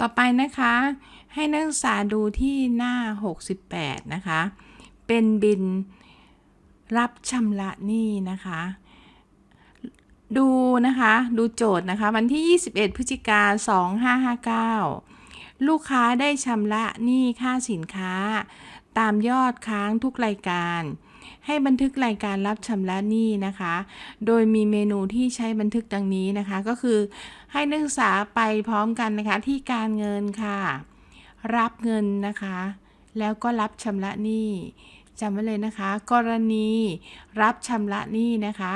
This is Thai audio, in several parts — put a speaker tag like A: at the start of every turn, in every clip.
A: ต่อไปนะคะ ให้นักศึกษาดูที่หน้า 68 นะคะ เป็นบินรับชำระหนี้นะคะ ดูนะคะ ดูโจทย์นะคะ วันที่ 21 พฤศจิกา2559 ลูกค้าได้ชำระหนี้ค่าสินค้า ตามยอดค้างทุกรายการ ให้บันทึกรายการรับชำระหนี้นะคะ โดยมีเมนูที่ใช้บันทึกดังนี้นะคะ ก็คือให้นักศึกษาไปพร้อมกันนะคะที่การเงินค่ะ รับเงินนะคะ แล้วก็รับชำระหนี้จำไว้เลยนะคะ กรณีรับชำระหนี้นะคะ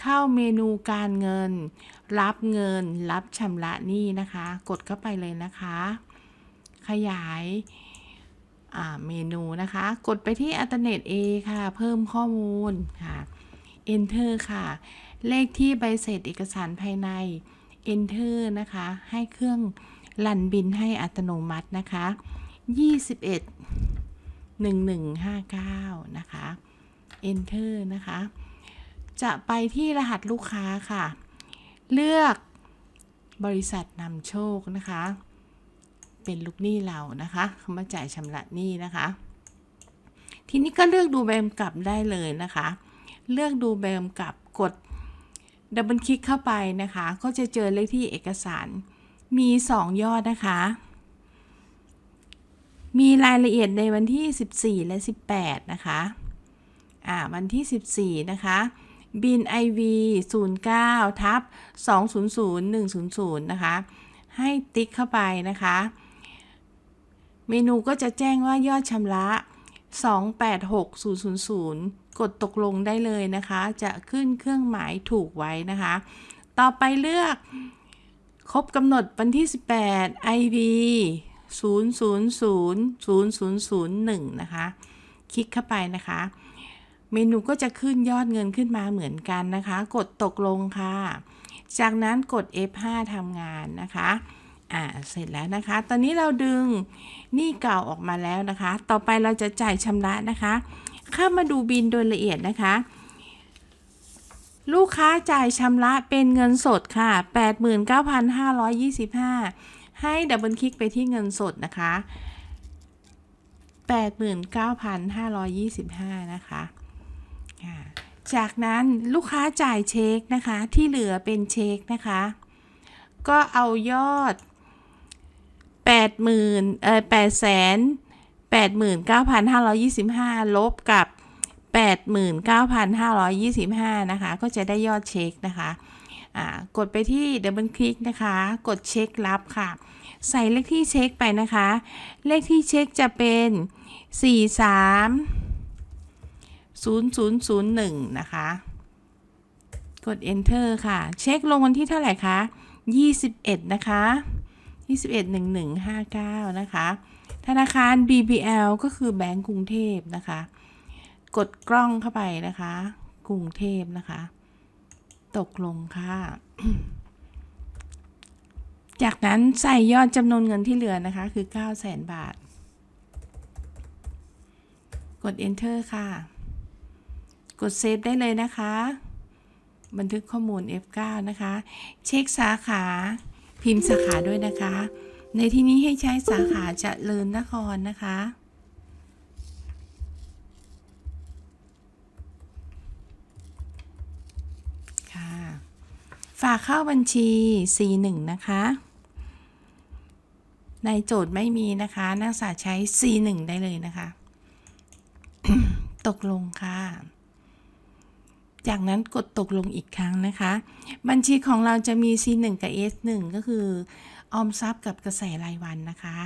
A: เข้าเมนูการเงิน รับเงิน รับชำระหนี้นะคะ กดเข้าไปเลยนะคะ ขยาย เมนูนะคะ กดไปที่ Alternate A ค่ะ เพิ่มข้อมูลค่ะ Enter ค่ะ เลขที่ใบเสร็จเอกสารภายใน Enter นะคะ ให้เครื่องลันบินให้อัตโนมัตินะคะ 21 1159 นะคะ Enter นะคะ จะไปที่รหัสลูกค้าค่ะ เลือกบริษัทนำโชคนะคะ เป็นลูกหนี้เรานะคะเขามาจ่ายชำระหนี้นะคะ ทีนี้ก็เลือกดูใบกำกับได้เลยนะคะ เลือกดูใบกำกับกดดับเบิลคลิกเข้าไปนะคะ ก็จะเจอเลขที่เอกสารมี 2 ยอดนะคะ มีรายละเอียดในวันที่ 14 และ 18 นะคะอ่าวันที่ 14 นะคะ บิน IV 09ทับ200 100 นะคะ ให้ติ๊กเข้าไปนะคะ เมนูก็จะแจ้งว่ายอดชำระ 286000 กดตกลงได้เลยนะคะ จะขึ้นเครื่องหมายถูกไว้นะคะ ต่อไปเลือกครบกำหนดวันที่ 18 IV 0000001 นะคะ คลิกเข้าไปนะคะ เมนูก็จะขึ้นยอดเงินขึ้นมาเหมือนกันนะคะ กดตกลงค่ะ จากนั้นกด F5 ทำงานนะคะ อ่าเสร็จแล้วนะคะ ตอนนี้เราดึงหนี้เก่าออกมาแล้วนะคะ ต่อไปเราจะจ่ายชำระนะคะ เข้ามาดูบินโดยละเอียดนะคะ ลูกค้าจ่ายชำระเป็นเงินสดค่ะ 89,525 ให้ดับเบิลคลิกไปที่เงินสดนะคะ 89,525 นะคะคะจากนั้นลูกค้าจ่ายเช็คนะคะที่เหลือเป็นเช็คนะคะ ก็เอายอด 80,000เอ่อ889,525 ลบกับ 89,525 นะคะ ก็จะได้ยอดเช็คนะคะกดไปที่ดับเบิลคลิกนะคะ กดเช็ครับค่ะ ใส่เลขที่เช็คไปนะคะ เลขที่เช็คจะเป็น 43 0001 นะคะ กด enter ค่ะ เช็คลงวันที่เท่าไหร่คะ 21 นะคะ 21 1159 นะคะ ธนาคาร BBL ก็คือแบงก์กรุงเทพนะคะ กดกล้องเข้าไปนะคะ กรุงเทพนะคะ ตกลงค่ะ จากนั้นใส่ยอดจำนวนเงินที่เหลือนะคะ คือ 9 0 0 0 0 0 บาท กด enter ค่ะ กดเซฟได้เลยนะคะ บันทึกข้อมูล F9 นะคะ เช็คสาขา พิมพ์สาขาด้วยนะคะ ในที่นี้ให้ใช้สาขาเจะเลินนครนะคะ ค่ะ ฝากเข้าบัญชี C1 นะคะ ในโจทย์ไม่มีนะคะ นักศึกษาใช้ C1 ได้เลยนะคะ ตกลงค่ะ จากนั้นกดตกลงอีกครั้งนะคะ บัญชีของเราจะมี C1 กับ S1 ก็คือ ออมทรัพย์กับกระแสรายวันนะคะ